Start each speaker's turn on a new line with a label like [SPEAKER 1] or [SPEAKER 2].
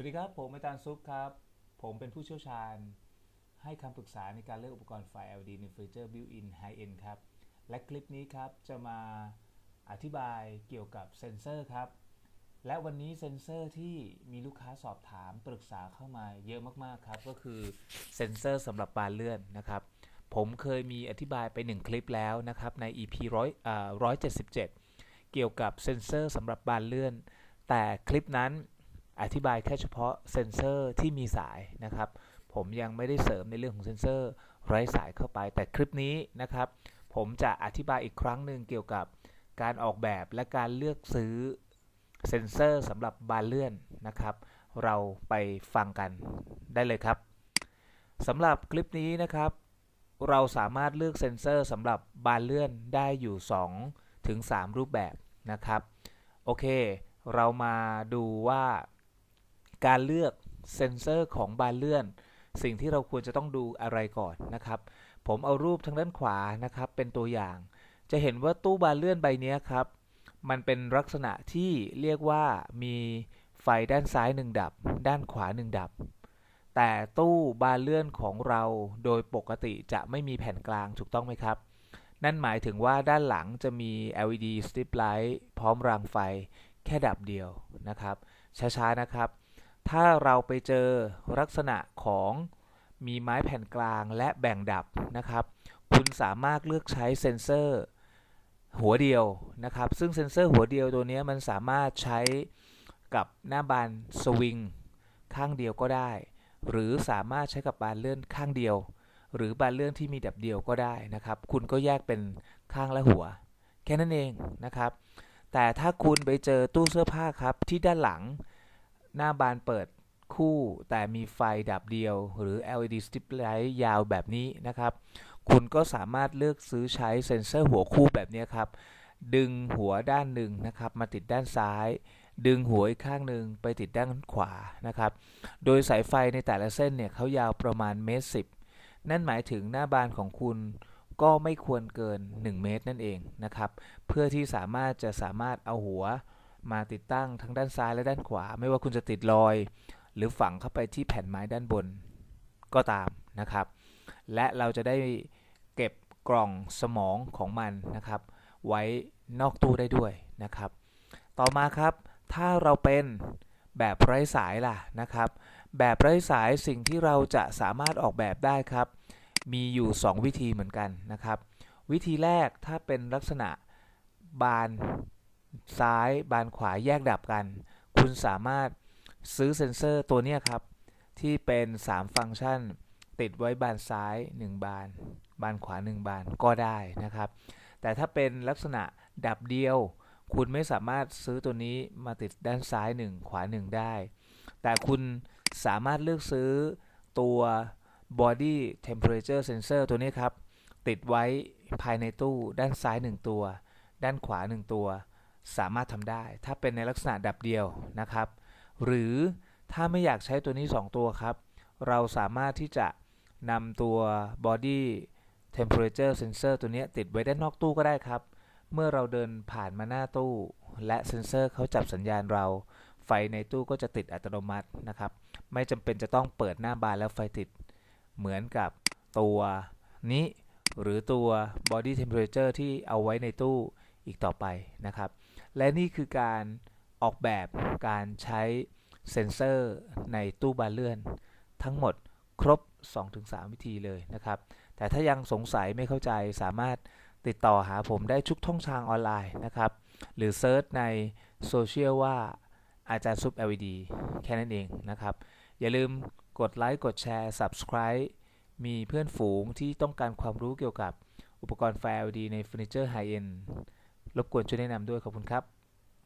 [SPEAKER 1] วัสดีครับ ผมอาจารย์ซุปครับ ผมเป็นผู้เชี่ยวชาญ ให้คำปรึกษาในการเลือกอุปกรณ์ไฟ LED ในเฟอร์นิเจอร์ built-in high-end ครับ และคลิปนี้ครับ จะมาอธิบายเกี่ยวกับเซ็นเซอร์ครับ และวันนี้เซ็นเซอร์ที่มีลูกค้าสอบถามปรึกษาเข้ามาเยอะมากๆครับ ก็คือเซ็นเซอร์สำหรับบานเลื่อนนะครับ ผมเคยมีอธิบายไป 1 คลิปแล้วนะครับใน EP ร้อยร้อยเจ็ดสิบเจ็ดเกี่ยวกับเซ็นเซอร์สำหรับบานเลื่อน แต่คลิปนั้น อธิบายแค่เฉพาะเซ็นเซอร์ที่มีสายนะครับ ผมยังไม่ได้เสริมในเรื่องของเซ็นเซอร์ไร้สายเข้าไป แต่คลิปนี้นะครับ ผมจะอธิบายอีกครั้งหนึ่งเกี่ยวกับการออกแบบและการเลือกซื้อเซ็นเซอร์สำหรับบานเลื่อนนะครับ เราไปฟังกันได้เลยครับสำหรับคลิปนี้นะครับ เราสามารถเลือกเซ็นเซอร์สำหรับบานเลื่อนได้อยู่ 2 ถึง 3 รูปแบบนะครับ โอเค เรามาดูว่า การเลือกเซ็นเซอร์ของบานเลื่อน สิ่งที่เราควรจะต้องดูอะไรก่อนนะครับ ผมเอารูปทางด้านขวานะครับ เป็นตัวอย่าง จะเห็นว่าตู้บานเลื่อนใบนี้ครับ มันเป็นลักษณะที่เรียกว่ามีไฟด้านซ้าย 1 ดับ ด้านขวา 1 ดับ แต่ตู้บานเลื่อนของเราโดยปกติจะไม่มีแผ่นกลางถูกต้องไหมครับ นั่นหมายถึงว่าด้านหลังจะมี LED strip light พร้อมรางไฟแค่ดับเดียวนะครับ ช้าๆนะครับ ถ้าเราไปเจอลักษณะของมีไม้แผ่นกลางและแบ่งดับนะครับ คุณสามารถเลือกใช้เซ็นเซอร์หัวเดียวนะครับ ซึ่งเซ็นเซอร์หัวเดียวตัวนี้มันสามารถใช้กับหน้าบานสวิงข้างเดียวก็ได้ หรือสามารถใช้กับบานเลื่อนข้างเดียว หรือบานเลื่อนที่มีดับเดียวก็ได้นะครับ คุณก็แยกเป็นข้างและหัว แค่นั้นเองนะครับ แต่ถ้าคุณไปเจอตู้เสื้อผ้าครับที่ด้านหลัง หน้าบานเปิดคู่แต่มีไฟดับเดียว หรือ LED strip light ยาวแบบนี้นะครับ คุณก็สามารถเลือกซื้อใช้เซ็นเซอร์หัวคู่แบบนี้ครับ ดึงหัวด้านหนึ่งนะครับมาติดด้านซ้าย ดึงหัวอีกข้างหนึ่งไปติดด้านขวานะครับ โดยสายไฟในแต่ละเส้นเนี่ยเขายาวประมาณเมตรสิบนั่นหมายถึงหน้าบานของคุณก็ไม่ควรเกิน 1 เมตรนั่นเองนะครับ เพื่อที่สามารถจะสามารถเอาหัว มาติดตั้งทั้งด้านซ้ายและด้านขวา ไม่ว่าคุณจะติดรอย หรือฝังเข้าไปที่แผ่นไม้ด้านบนก็ตามนะครับ และเราจะได้เก็บกล่องสมองของมันนะครับ ไว้นอกตู้ได้ด้วยนะครับ ต่อมาครับ ถ้าเราเป็นแบบไร้สายล่ะนะครับ แบบไร้สายสิ่งที่เราจะสามารถออกแบบได้ครับ มีอยู่ 2 วิธีเหมือนกันนะครับ วิธีแรกถ้าเป็นลักษณะบาน ซ้ายบานขวาแยกดับกัน คุณสามารถซื้อเซ็นเซอร์ตัวนี้ครับ ที่เป็น 3 ฟังก์ชัน ติดไว้บานซ้าย 1 บาน บานขวา 1 บานก็ได้นะครับ แต่ถ้าเป็นลักษณะดับเดียว คุณไม่สามารถซื้อตัวนี้มาติดด้านซ้าย 1 ขวา 1 ได้ แต่คุณสามารถเลือกซื้อตัว body temperature sensor ตัวนี้ครับ ติดไว้ภายในตู้ด้านซ้าย 1 ตัว ด้านขวา 1 ตัว สามารถทำได้ ถ้าเป็นในลักษณะดับเดียวนะครับ หรือถ้าไม่อยากใช้ตัวนี้ 2 ตัวครับ เราสามารถที่จะนำตัว body temperature sensor ตัวนี้ติดไว้ด้านนอกตู้ก็ได้ครับ เมื่อเราเดินผ่านมาหน้าตู้ และเซ็นเซอร์เขาจับสัญญาณเรา ไฟในตู้ก็จะติดอัตโนมัตินะครับ ไม่จำเป็นจะต้องเปิดหน้าบานแล้วไฟติด เหมือนกับตัวนี้ หรือตัว body temperature ที่เอาไว้ในตู้ อีกต่อไปนะครับ และนี่คือการออกแบบการใช้เซ็นเซอร์ในตู้บานเลื่อน ทั้งหมดครบ 2-3 วิธีเลยนะครับ แต่ถ้ายังสงสัยไม่เข้าใจสามารถติดต่อหาผมได้ทุกท่องทางออนไลน์นะครับ หรือเซิร์ชในโซเชียลว่าอาจารย์ซุป LED แค่นั้นเองนะครับ อย่าลืมกดไลค์กดแชร์ Subscribe มีเพื่อนฝูงที่ต้องการความรู้เกี่ยวกับอุปกรณ์ไฟ LED ในเฟอร์นิเจอร์ไฮเอ็น รบกวนช่วยแนะนำด้วยขอบคุณครับ